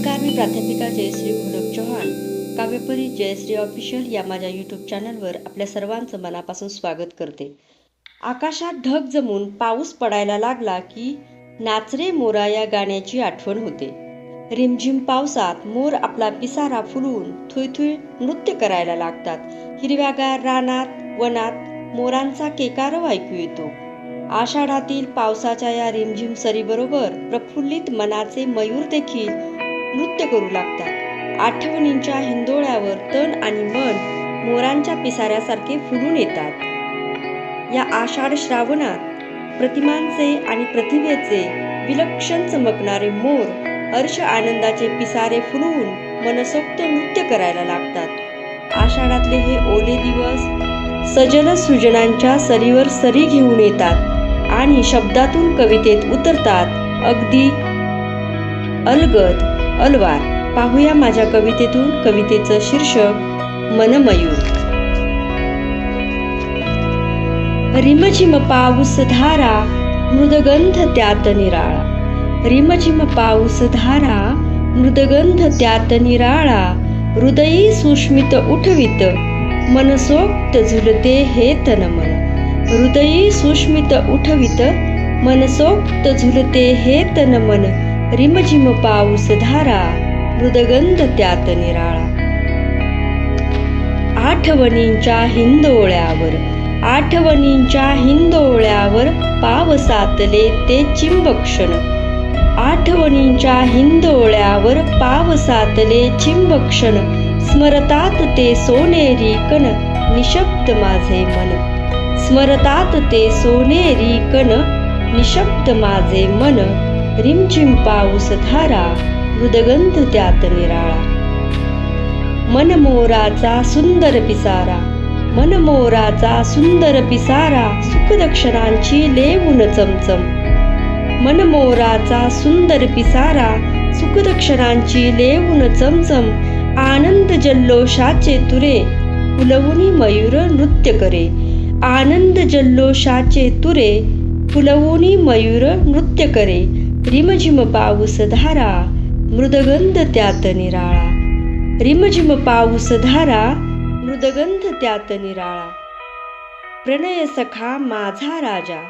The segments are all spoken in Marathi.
नमस्कार मी प्राध्यापिका जयश्री घोलक चव्हाण काव्यपरी जयश्री ऑफिशियल या माझ्या यूट्यूब चॅनलवर आपल्या सर्वांचं मनापासून स्वागत करते. आकाशात ढग जमून पाऊस पडायला लागला की नाचरे मोरा या गाण्याची आठवण होते. रिमझिम पावसात मोर आपला पिसारा फुलवून थुई नृत्य करायला लागतात. हिरव्यागार रानात वनात मोरांचा केकारव ऐकू येतो. आषाढातील पावसाच्या या रिमझिम सरीबरोबर प्रफुल्लित मनाचे मयूर देखील नृत्य करू लागतात. आठवणींच्या हिंदोळ्यावर तण आणि मन मोरांच्या पिसाऱ्यासारखे फुलून येतात. या आषाढ श्रावणात प्रतिमांचे आणि प्रतिभेचे विलक्षण चमकणारे मोर हर्ष आनंदाचे पिसारे फुलवून मनसोक्त नृत्य करायला लागतात. आषाढातले हे ओले दिवस सजन सृजनांच्या सरीवर सरी घेऊन येतात आणि शब्दातून कवितेत उतरतात. अगदी अलगद अलवार. पाहूया माझ्या कवितेतून कवितेचं शीर्षक मनमयूर. रिमझिम पाऊस धारा मृदगंध त्यात निराळा. रिमझिम पाऊस धारा मृदगंध त्यात निराळा. हृदयी सुष्मित उठवित मनसोक्त झुलते हे तन मन हृदयी सुष्मित उठवित मनसोक्त झुलते हे तन मन रिमझिम पाऊस धारा मृदगंध त्यात निराळा. आठवणींच्या हिंदोळ्यावर आठवणींच्या हिंदोळ्यावर पावसातले ते चिंबक्षण. आठवणींच्या हिंदोळ्यावर पावसातले चिंबक्षण. स्मरतात ते सोनेरी कण निशब्द माझे मन. स्मरतात ते सोनेरी कण निशब्द माझे मन. रिमझिम पाऊस धारा मृदगंध त्यात निराळा. मनमोराचा सुंदर पिसारा मनमोराचा सुंदर पिसारा सुखदक्षणांची लेवून चमचम. मनमोराचा सुंदर पिसारा सुखदक्षणांची लेवून चमचम. आनंद जल्लोषाचे तुरे फुलवुनी मयूर नृत्य करे. आनंद जल्लोषाचे तुरे फुलवुनी मयूर नृत्य करे. रिमझिम पाऊस धारा मृदगंध त्यात निराळा. रिमझिम पाऊस धारा मृदगंध त्यात निराळा. प्रणय सखा माझा राजा.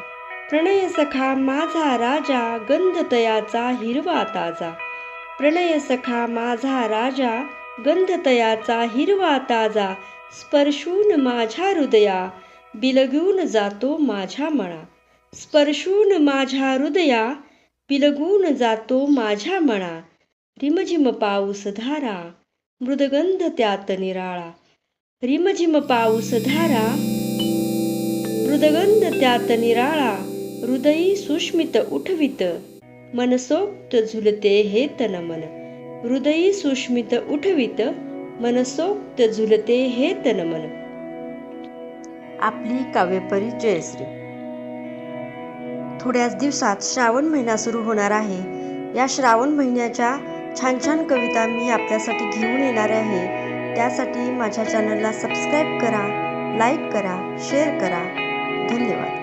प्रणय सखा माझा राजा गंध तयाचा हिरवा ताजा. प्रणय सखा माझा राजा गंध तयाचा हिरवा ताजा. स्पर्शून माझ्या हृदया बिलगून जातो माझ्या मळा. स्पर्शून माझ्या हृदया पिलगून जातो माझ्या मना रिमझिम पाऊस धारा मृदगंध त्यात निराळा. रिमझिम पाऊस धारा मृदगंध त्यात निराळा. हृदयी सुष्मित उठवित मनसोक्त झुलते हे तन मन हृदयी सुष्मित उठवित मनसोक्त झुलते हे तन मन आपली काव्यपरी जयश्री थोड्याच दिवसात श्रावण महिना सुरू होणार आहे. या श्रावण महिन्याच्या छान छान कविता मी आपल्यासाठी घेऊन येणार आहे. त्यासाठी माझ्या चॅनलला सबस्क्राईब करा लाईक करा शेअर करा. धन्यवाद.